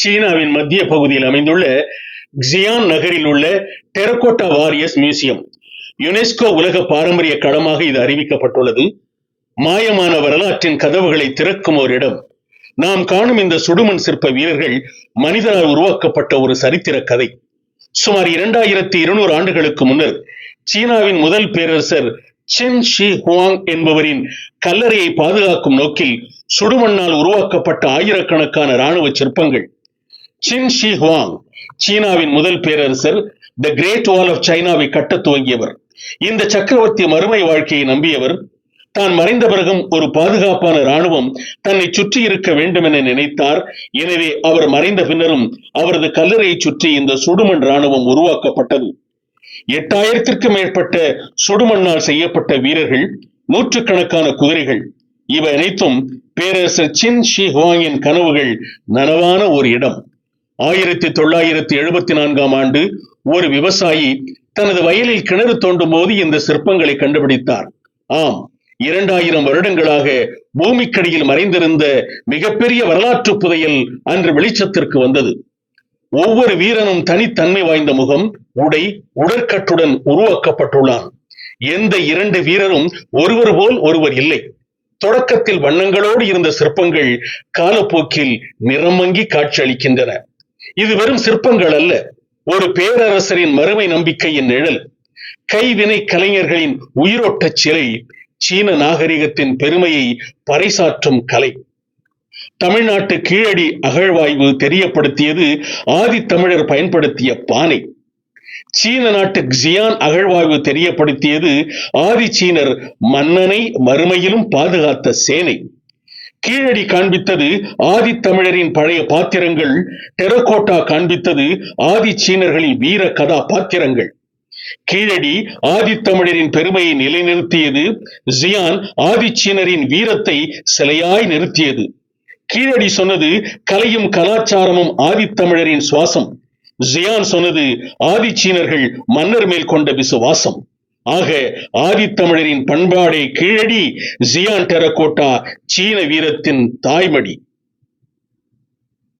சீனாவின் மத்திய பகுதியில் அமைந்துள்ள xi'an நகரில் உள்ள டெரகோட்டா வாரியஸ் மியூசியம். யுனெஸ்கோ உலக பாரம்பரிய களமாக இது அறிவிக்கப்பட்டுள்ளது. மாயமான வரலாற்றின் கதவுகளை திறக்கும் ஒரு இடம். நாம் காணும் இந்த சுடுமண் சிற்ப வீரர்கள் மனிதனால் உருவாக்கப்பட்ட ஒரு சரித்திர கதை. சுமார் இரண்டாயிரத்தி இருநூறு ஆண்டுகளுக்கு முன்னர் சீனாவின் முதல் பேரரசர் சென் ஷி ஹுவாங் என்பவரின் கல்லறையை பாதுகாக்கும் நோக்கில் சுடுமண்ணால் உருவாக்கப்பட்ட ஆயிரக்கணக்கான இராணுவ சிற்பங்கள் சின் ஷி ஹுவாங் சீனாவின் முதல் பேரரசர் த கிரேட் வால் ஆஃப் சைனாவை கட்ட துவங்கியவர். இந்த சக்கரவர்த்தி மறுமை வாழ்க்கையை நம்பியவர். தான் மறைந்த பிறகும் ஒரு பாதுகாப்பான ராணுவம் தன்னை சுற்றி இருக்க வேண்டும் என நினைத்தார். எனவே அவர் மறைந்த பின்னரும் அவரது கல்லறையை சுற்றி இந்த சுடுமண் இராணுவம் உருவாக்கப்பட்டது. எட்டாயிரத்திற்கும் மேற்பட்ட சுடுமண்ணால் செய்யப்பட்ட வீரர்கள் நூற்றுக்கணக்கான குதிரைகள் இவை அனைத்தும் பேரரசர் சின் ஷி ஹுவாங்கின் கனவுகள் நனவான ஒரு இடம். ஆயிரத்தி தொள்ளாயிரத்தி எழுபத்தி நான்காம் ஆண்டு ஒரு விவசாயி தனது வயலில் கிணறு தோண்டும் போது இந்த சிற்பங்களை கண்டுபிடித்தார். ஆம் இரண்டாயிரம் வருடங்களாக பூமிக்கடியில் மறைந்திருந்த மிகப்பெரிய வரலாற்று புதையல் அன்று வெளிச்சத்திற்கு வந்தது. ஒவ்வொரு வீரனும் தனித்தன்மை வாய்ந்த முகம் உடை உடற்கட்டுடன் உருவாக்கப்பட்டுள்ளான். எந்த இரண்டு வீரரும் ஒருவர் போல் ஒருவர் இல்லை. தொடக்கத்தில் வண்ணங்களோடு இருந்த சிற்பங்கள் காலப்போக்கில் நிறமங்கி காட்சியளிக்கின்றன. இது வெறும் சிற்பங்கள் அல்ல. ஒரு பேரரசரின் மறுமை நம்பிக்கையின் நிழல் கைவினை கலைஞர்களின் உயிரோட்டச் சிலை சீன நாகரிகத்தின் பெருமையை பறைசாற்றும் கலை. தமிழ்நாட்டு கீழடி அகழ்வாய்வு தெரியப்படுத்தியது ஆதித்தமிழர் பயன்படுத்திய பானை. சீன நாட்டு ஜியான் அகழ்வாய்வு தெரியப்படுத்தியது ஆதி சீனர் மன்னனை மறுமையிலும் பாதுகாத்த சேனை. கீழடி காண்பித்தது ஆதித்தமிழரின் பழைய பாத்திரங்கள் டெரகோட்டா காண்பித்தது ஆதி சீனர்களின் வீர கதாபாத்திரங்கள். கீழடி ஆதித்தமிழரின் பெருமையை நிலைநிறுத்தியது ஜியான் ஆதிச்சீனரின் வீரத்தை சிலையாய் நிறுத்தியது. கீழடி சொன்னது கலையும் கலாச்சாரமும் ஆதித்தமிழரின் சுவாசம். ஜியான் சொன்னது ஆதிச்சீனர்கள் மன்னர் மேல் கொண்ட விசுவாசம். ஆக ஆதித்தமிழரின் பண்பாடை கீழடி ஜியான் டெரகோட்டா சீன வீரத்தின் தாய்மடி.